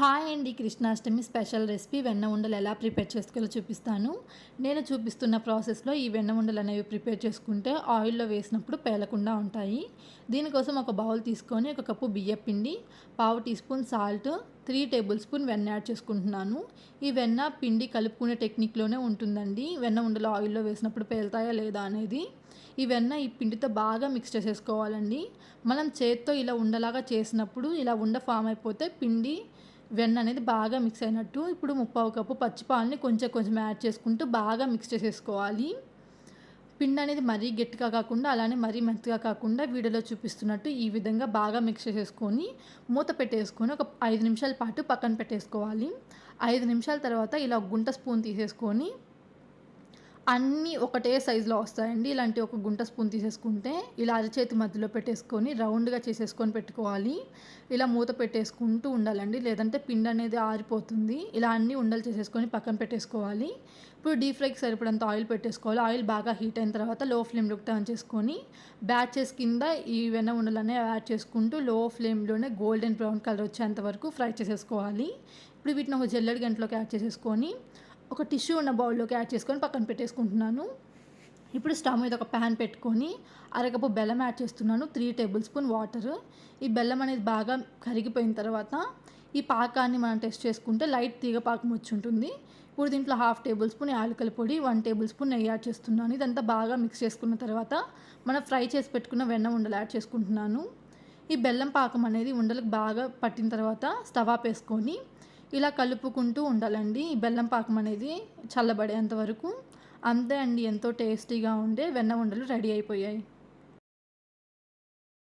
Hi అండి Krishnashtami special recipe వెన్న ఉండలు ఎలా ప్రిపేర్ చేసుకోవాలో చూపిస్తాను. నేను చూపిస్తున్న ప్రాసెస్లో ఈ వెన్న ఉండలు అనేవి ప్రిపేర్ చేసుకుంటే ఆయిల్లో వేసినప్పుడు పేలకుండా ఉంటాయి. దీనికోసం ఒక బౌల్ తీసుకొని ఒక కప్పు బియ్యం పిండి పావు teaspoon salt three tablespoon వెన్న యాడ్ చేసుకుంటున్నాను. ఈ వెన్న పిండి కలుపుకునే టెక్నిక్లోనే ఉంటుందండి. వెన్న ఉండలు ఆయిల్లో వేసినప్పుడు పేలుతాయా లేదా అనేది. ఈ వెన్న ఈ పిండితో బాగా మిక్స్ చేసేసుకోవాలండి. మనం చేత్తో ఇలా ఉండలాగా చేసినప్పుడు ఇలా ఉండ ఫామ్ అయిపోతే పిండి వెన్న అనేది బాగా మిక్స్ అయినట్టు. ఇప్పుడు ముప్పావు కప్పు పచ్చిపాలని కొంచెం కొంచెం యాడ్ చేసుకుంటూ బాగా మిక్స్ చేసేసుకోవాలి. పిండి అనేది మరీ గట్టిగా కాకుండా అలానే మరీ మెత్తగా కాకుండా వీడియోలో చూపిస్తున్నట్టు ఈ విధంగా బాగా మిక్స్ చేసేసుకొని మూత పెట్టేసుకొని ఒక ఐదు నిమిషాల పాటు పక్కన పెట్టేసుకోవాలి. ఐదు నిమిషాల తర్వాత ఇలా గుంట స్పూన్ తీసేసుకొని అన్నీ ఒకటే సైజులో వస్తాయండి. ఇలాంటి ఒక గుంట స్పూన్ తీసేసుకుంటే ఇలా అరచేతి మధ్యలో పెట్టేసుకొని రౌండ్గా చేసేసుకొని పెట్టుకోవాలి. ఇలా మూత పెట్టేసుకుంటూ ఉండాలండి. లేదంటే పిండి అనేది ఆరిపోతుంది. ఇలా అన్నీ ఉండలు చేసేసుకొని పక్కన పెట్టేసుకోవాలి. ఇప్పుడు డీప్ ఫ్రైకి సరిపడంత ఆయిల్ పెట్టేసుకోవాలి. ఆయిల్ బాగా హీట్ అయిన తర్వాత లో ఫ్లేమ్లోకి టర్న్ చేసుకొని బ్యాచెస్ కింద ఈ వెన్న ఉండలనే యాడ్ చేసుకుంటూ లో ఫ్లేమ్లోనే గోల్డెన్ బ్రౌన్ కలర్ వచ్చేంత వరకు ఫ్రై చేసేసుకోవాలి. ఇప్పుడు వీటిని ఒక జల్లెడి గంటలోకి యాడ్ చేసేసుకొని ఒక టిష్యూ ఉన్న బౌల్లోకి యాడ్ చేసుకొని పక్కన పెట్టేసుకుంటున్నాను. ఇప్పుడు స్టవ్ మీద ఒక ప్యాన్ పెట్టుకొని అరకప్పు బెల్లం యాడ్ చేస్తున్నాను. Three tablespoon water. ఈ బెల్లం అనేది బాగా కరిగిపోయిన తర్వాత ఈ పాకాన్ని మనం టెస్ట్ చేసుకుంటే లైట్ తీగ పాకం వచ్చి ఉంటుంది. ఇప్పుడు దీంట్లో హాఫ్ టేబుల్ స్పూన్ యాలకల పొడి వన్ టేబుల్ స్పూన్ నెయ్యి యాడ్ చేస్తున్నాను. ఇదంతా బాగా మిక్స్ చేసుకున్న తర్వాత మనం ఫ్రై చేసి పెట్టుకున్న వెన్న ఉండలు యాడ్ చేసుకుంటున్నాను. ఈ బెల్లం పాకం అనేది ఉండలకు బాగా పట్టిన తర్వాత స్టవ్ ఆపేసుకొని ఇలా కలుపుకుంటూ ఉండాలండి. ఈ బెల్లం పాకం అనేది చల్లబడేంత వరకు. అంతే అండి ఎంతో టేస్టీగా ఉండే వెన్న ఉండలు రెడీ అయిపోయాయి.